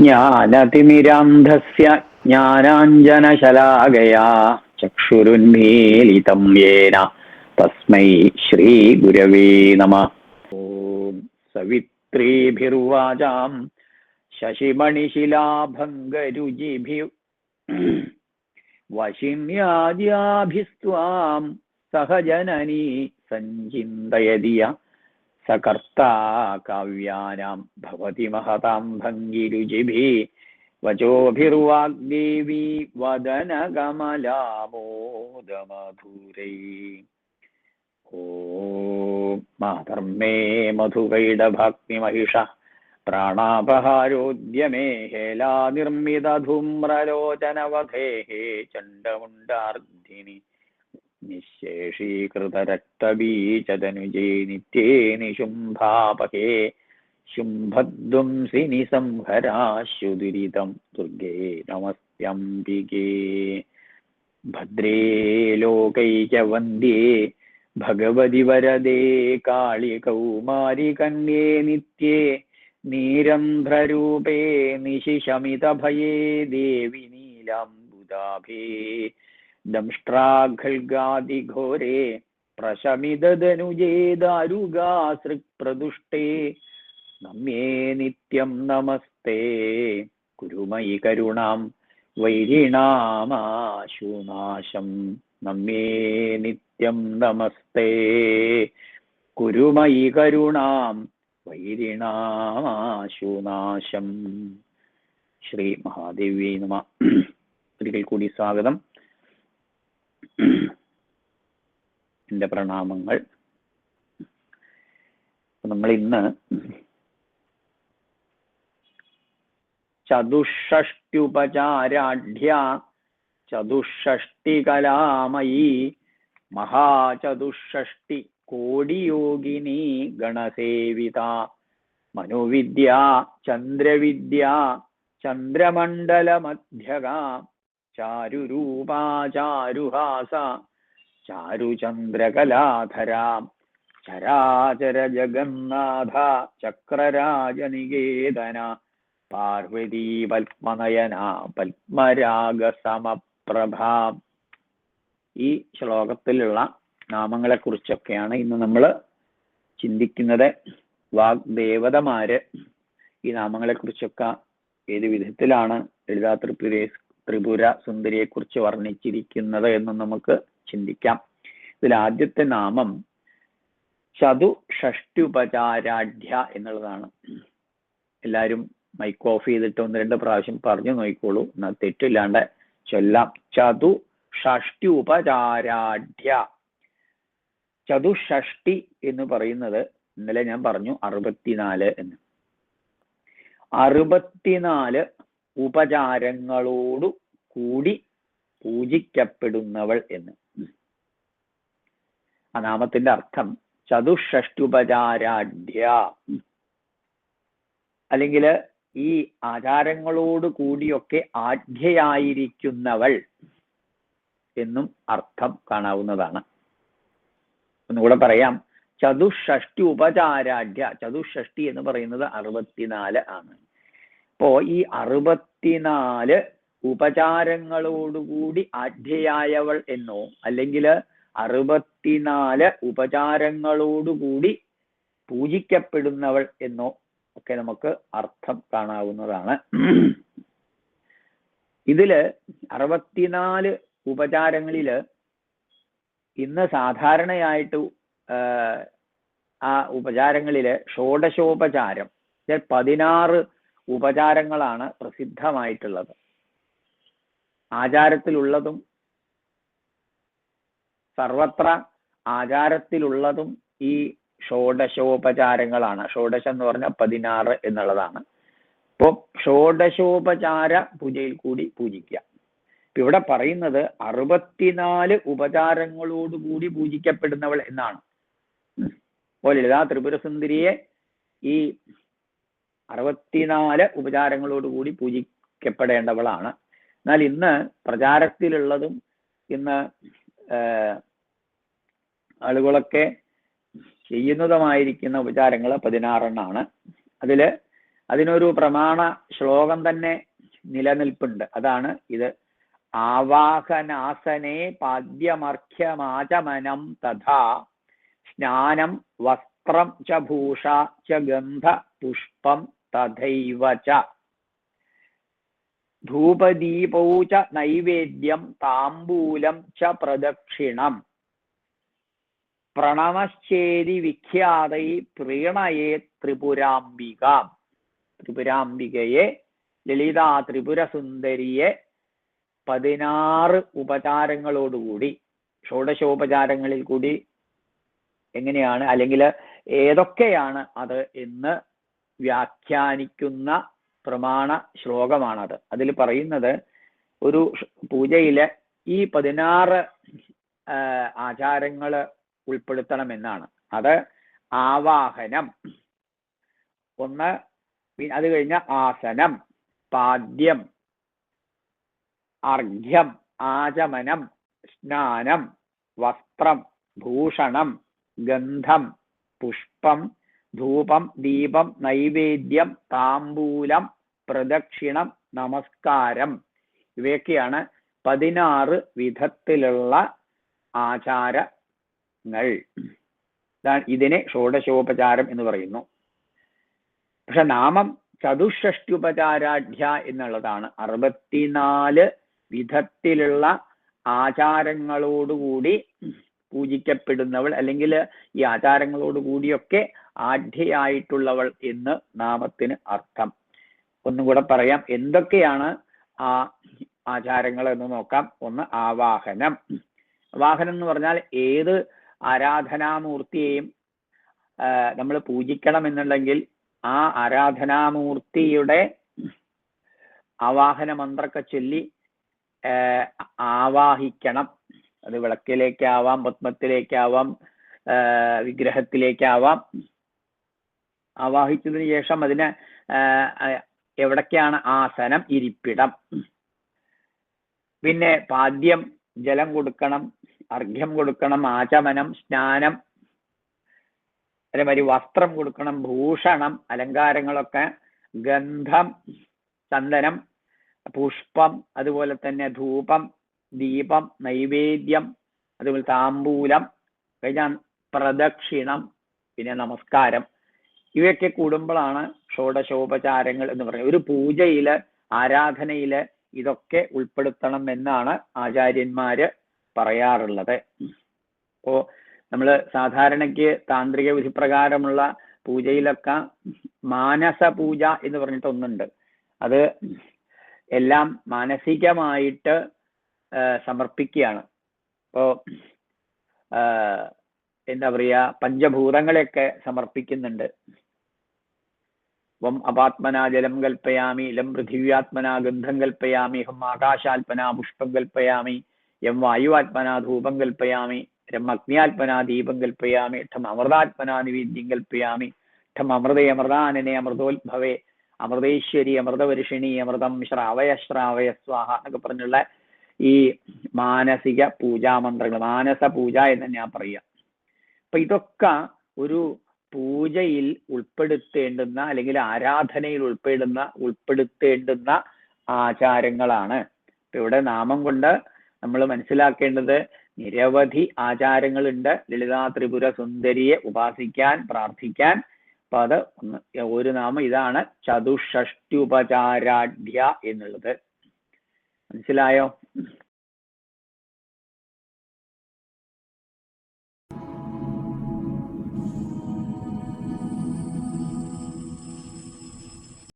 ज्ञानतिमिरान्धस्य ज्ञानाञ्जनशलाकया चक्षुरुन्मीलितं येन तस्मै श्रीगुरवे नमः ॐ सवित्रीभिर्वाचां शशिमणिशिलाभङ्गरुजिभि वशिन्याद्याभिस्त्वां सहजननी सञ्चिन्तयति य सकर्ता काव्यानां भवति महतां भङ्गिरुचिभिः वचोभिर्वाग्देवी वदनकमलामोदमधुरै ॐ मातर्मे मधुकैडभक्तिमहिष प्राणापहारोद्यमे हेलानिर्मितधूम्रलोचनवधेः चण्डमुण्डार्धिनि निःशेषीकृतरक्तबीजदनुजे नित्ये निशुम्भापहे शुम्भध्वंसिनि संहराशुदुरितं दुर्गे नमस्त्यम्बिके भद्रे लोकैकवन्द्ये भगवति वरदे कालिकौमारिकन्ये नित्ये नीरन्ध्ररूपे निशिशमितभये देवि नीलाम्बुदाभे ദംഷ്ട്രാഘൽഗാദിഘോരേ പ്രശമിതധനുജേ ദാരുകാസൃക്പ്രദുഷ്ടേ നമ്യേ നിത്യം നമസ്തേ. കുരുമയി കരുണാം വൈരിണാമാശുനാശം. നമ്മേ നിത്യം നമസ്തേ. കുരുമയി കരുണാം വൈരിണാമാശുനാശം. ശ്രീ മഹാദേവി നമ. ഒരിക്കൽ കൂടി സ്വാഗതം. എന്റെ പ്രണാമങ്ങൾ. നമ്മൾ ഇന്ന് ചതുഷ്ഷ്ട്യുപചാരാഢ്യ ചതുഷ്ഷ്ടികലാമയീ മഹാചതുഷ്ഷ്ടി കോടിയോഗിനി ഗണസേവിത. മനുവിദ്യ ചന്ദ്രവിദ്യ ചന്ദ്രമണ്ഡലമധ്യക. ചാരുരൂപാ ചാരുഹാസ ചാരുചന്ദ്രകലാധര ചരാചര ജഗന്നാഥ ചക്രരാജനികേതന പാർവതി പത്മനയന പത്മരാഗസമപ്രഭ. ഈ ശ്ലോകത്തിലുള്ള നാമങ്ങളെ കുറിച്ചൊക്കെയാണ് ഇന്ന് നമ്മൾ ചിന്തിക്കുന്നത്. വാഗ്ദേവതമാര് ഈ നാമങ്ങളെ കുറിച്ചൊക്കെ ഏത് വിധത്തിലാണ് ത്രിപുര ത്രിപുര സുന്ദരിയെ കുറിച്ച് വർണിച്ചിരിക്കുന്നത് എന്ന് നമുക്ക് ചിന്തിക്കാം. ഇതിൽ ആദ്യത്തെ നാമം ചതു ഷഷ്ടുപചാരാഢ്യ എന്നുള്ളതാണ്. എല്ലാവരും മൈക്ക് ഓഫ് ചെയ്തിട്ട് ഒന്ന് രണ്ട് പ്രാവശ്യം പറഞ്ഞു നോക്കിക്കോളൂ. എന്നാൽ തെറ്റില്ലാണ്ട് ചൊല്ലാം. ചതു ഷഷ്ടി ഉപചാരാഢ്യ ചതുഷഷ്ടി എന്ന് പറയുന്നത് ഇന്നലെ ഞാൻ പറഞ്ഞു അറുപത്തിനാല് എന്ന്. അറുപത്തിനാല് ഉപചാരങ്ങളോടു കൂടി പൂജിക്കപ്പെടുന്നവൾ എന്ന്. ആ നാമത്തിന്റെ അർത്ഥം ചതുഷ്ടുപചാരാഢ്യ അല്ലെങ്കിൽ ഈ ആചാരങ്ങളോട് കൂടിയൊക്കെ ആഢ്യയായിരിക്കുന്നവൾ എന്നും അർത്ഥം കാണാവുന്നതാണ്. ഒന്നുകൂടെ പറയാം. ചതുഷ്ഷഷ്ടി ഉപചാരാഢ്യ എന്ന് പറയുന്നത് അറുപത്തിനാല് ആണ്. അപ്പോ ഈ അറുപത്തിനാല് ഉപചാരങ്ങളോടുകൂടി ആഢ്യയായവൾ എന്നോ അല്ലെങ്കിൽ അറുപത്തിനാല് ഉപചാരങ്ങളോടുകൂടി പൂജിക്കപ്പെടുന്നവൾ എന്നോ ഒക്കെ നമുക്ക് അർത്ഥം കാണാവുന്നതാണ്. ഇതിൽ അറുപത്തിനാല് ഉപചാരങ്ങളിൽ ഇന്ന് സാധാരണയായിട്ട് ആ ഉപചാരങ്ങളിൽ ഷോഡശോപചാരം പതിനാറ് ഉപചാരങ്ങളാണ് പ്രസിദ്ധമായിട്ടുള്ളത്. ആചാരത്തിലുള്ളതും സർവത്ര ആചാരത്തിലുള്ളതും ഈ ഷോഡശോപചാരങ്ങളാണ്. ഷോഡശ എന്ന് പറഞ്ഞാൽ പതിനാറ് എന്നുള്ളതാണ്. അപ്പോൾ ഷോഡശോപചാര പൂജയിൽ കൂടി പൂജിക്കുക. ഇവിടെ പറയുന്നത് അറുപത്തിനാല് ഉപചാരങ്ങളോടുകൂടി പൂജിക്കപ്പെടുന്നവൾ എന്നാണ്. അപ്പോൾ ലളിതാ ത്രിപുരസുന്ദരിയെ ഈ അറുപത്തിനാല് ഉപചാരങ്ങളോടുകൂടി പൂജിക്കപ്പെടേണ്ടവളാണ്. എന്നാൽ ഇന്ന് പ്രചാരത്തിലുള്ളതും ഇന്ന് ആളുകളൊക്കെ ചെയ്യുന്നതുമായിരിക്കുന്ന ഉപചാരങ്ങൾ പതിനാറെണ്ണാണ്. അതിൽ അതിനൊരു പ്രമാണ ശ്ലോകം തന്നെ നിലനിൽപ്പുണ്ട്. അതാണ് ഇത് ആവാഹനാസനെ പാദ്യമർഖ്യമാചമനം തഥാ സ്നാനം വസ്ത്രം ച ഭൂഷ ച ഗന്ധ പുഷ്പം തഥൈവ ച ധൂപദീപൗ ച നൈവേദ്യം താംബൂലം ച പ്രദക്ഷിണം പ്രണവശ്ചേരി വിഖ്യാതൈ പ്രീണയേ ത്രിപുരാംബിക ത്രിപുരാംബികയെ ലളിതാ ത്രിപുരസുന്ദരിയെ പതിനാറ് ഉപചാരങ്ങളോടുകൂടി ഷോഡശോപചാരങ്ങളിൽ കൂടി എങ്ങനെയാണ്? അല്ലെങ്കിൽ ഏതൊക്കെയാണ് അത് എന്ന് വ്യാഖ്യാനിക്കുന്ന പ്രമാണ ശ്ലോകമാണത്. അതിൽ പറയുന്നത് ഒരു പൂജയിലെ ഈ പതിനാറ് ആചാരങ്ങൾ ഉൾപ്പെടുത്തണമെന്നാണ്. അത് ആവാഹനം. ഒന്ന് അത് കഴിഞ്ഞ ആസനം പാദ്യം അർഘ്യം ആചമനം സ്നാനം വസ്ത്രം ഭൂഷണം ഗന്ധം പുഷ്പം ധൂപം ദീപം നൈവേദ്യം താമ്പൂലം പ്രദക്ഷിണം നമസ്കാരം. ഇവയൊക്കെയാണ് പതിനാറ് വിധത്തിലുള്ള ആചാരങ്ങൾ. ഇതിനെ ഷോഡശോപചാരം എന്ന് പറയുന്നു. പക്ഷെ നാമം ചതുഷ്ഷ്ട്യുപചാരാഢ്യ എന്നുള്ളതാണ്. അറുപത്തിനാല് വിധത്തിലുള്ള ആചാരങ്ങളോടുകൂടി പൂജിക്കപ്പെടുന്നവൾ അല്ലെങ്കിൽ ഈ ആചാരങ്ങളോട് കൂടിയൊക്കെ ആഢ്യയായിട്ടുള്ളവൾ എന്ന് നാമത്തിന് അർത്ഥം. ഒന്നും കൂടെ പറയാം. എന്തൊക്കെയാണ് ആ ആചാരങ്ങൾ എന്ന് നോക്കാം. ഒന്ന് ആവാഹനം. വാഹനം എന്ന് പറഞ്ഞാൽ ഏത് ആരാധനാമൂർത്തിയെയും നമ്മൾ പൂജിക്കണം എന്നുണ്ടെങ്കിൽ ആ ആരാധനാമൂർത്തിയുടെ ആവാഹന മന്ത്രമൊക്കെ ചൊല്ലി ആവാഹിക്കണം. അത് വിളക്കിലേക്കാവാം പത്മത്തിലേക്കാവാം വിഗ്രഹത്തിലേക്കാവാം. ആവാഹിച്ചതിന് ശേഷം അതിന് എവിടൊക്കെയാണ് ആസനം? ഇരിപ്പിടം. പിന്നെ പാദ്യം ജലം കൊടുക്കണം അർഘ്യം കൊടുക്കണം ആചമനം സ്നാനം. അതേമാതിരി വസ്ത്രം കൊടുക്കണം ഭൂഷണം അലങ്കാരങ്ങളൊക്കെ ഗന്ധം ചന്ദനം പുഷ്പം അതുപോലെ തന്നെ ധൂപം. ദീപം നൈവേദ്യം അതുപോലെ താമ്പൂലം കഴിഞ്ഞാൽ പ്രദക്ഷിണം പിന്നെ നമസ്കാരം. ഇവയൊക്കെ കൂടുമ്പോഴാണ് ഷോഡശോപചാരങ്ങൾ എന്ന് പറയുന്നത്. ഒരു പൂജയിൽ ആരാധനയിൽ ഇതൊക്കെ ഉൾപ്പെടുത്തണം എന്നാണ് ആചാര്യന്മാര് പറയാറുള്ളത്. അപ്പോ നമ്മൾ സാധാരണയ്ക്ക് താന്ത്രിക വിധി പ്രകാരമുള്ള പൂജയിലൊക്കെ മാനസ പൂജ എന്ന് പറഞ്ഞിട്ട് ഒന്നുണ്ട് അത് എല്ലാം മാനസികമായിട്ട് സമർപ്പിക്കുകയാണ്. അപ്പോൾ എന്താ പറയാ പഞ്ചഭൂതങ്ങളെയൊക്കെ സമർപ്പിക്കുന്നുണ്ട്. വം അപാത്മനാ ജലം കൽപ്പയാമി ലം പൃഥിവ്യാത്മനാ ഗന്ധം കൽപ്പയാമി ഹം ആകാശാത്മന പുഷ്പം കൽപ്പയാമി യം വായുവാത്മന ധൂപം കൽപ്പയാമി രം അഗ്നിയാത്മന ദീപം കൽപ്പയാമി ഠം അമൃതാത്മന നിവേദ്യം കൽപ്പയാമി ഠം അമൃതേ അമൃതാനനെ അമൃതോത്ഭവേ അമൃതേശ്വരി അമൃതവരുഷിണി അമൃതം ശ്രാവയ ശ്രാവയ സ്വാഹ എന്നൊക്കെ പറഞ്ഞുള്ള ഈ മാനസിക പൂജാമന്ത്രങ്ങൾ മാനസ പൂജ എന്ന് ഞാൻ പറയാം. അപ്പൊ ഇതൊക്കെ ഒരു പൂജയിൽ ഉൾപ്പെടുത്തേണ്ടുന്ന അല്ലെങ്കിൽ ആരാധനയിൽ ഉൾപ്പെടുന്ന ഉൾപ്പെടുത്തേണ്ടുന്ന ആചാരങ്ങളാണ്. ഇപ്പൊ ഇവിടെ നാമം കൊണ്ട് നമ്മൾ മനസ്സിലാക്കേണ്ടത് നിരവധി ആചാരങ്ങളുണ്ട്. ലളിതാ ത്രിപുര സുന്ദരിയെ ഉപാസിക്കാൻ പ്രാർത്ഥിക്കാൻ. അപ്പൊ അത് ഒന്ന് ഒരു നാമം ഇതാണ് ചതുഷ്ഷ്ട്യുപചാരാഢ്യ എന്നുള്ളത്. Hindi sila ayaw.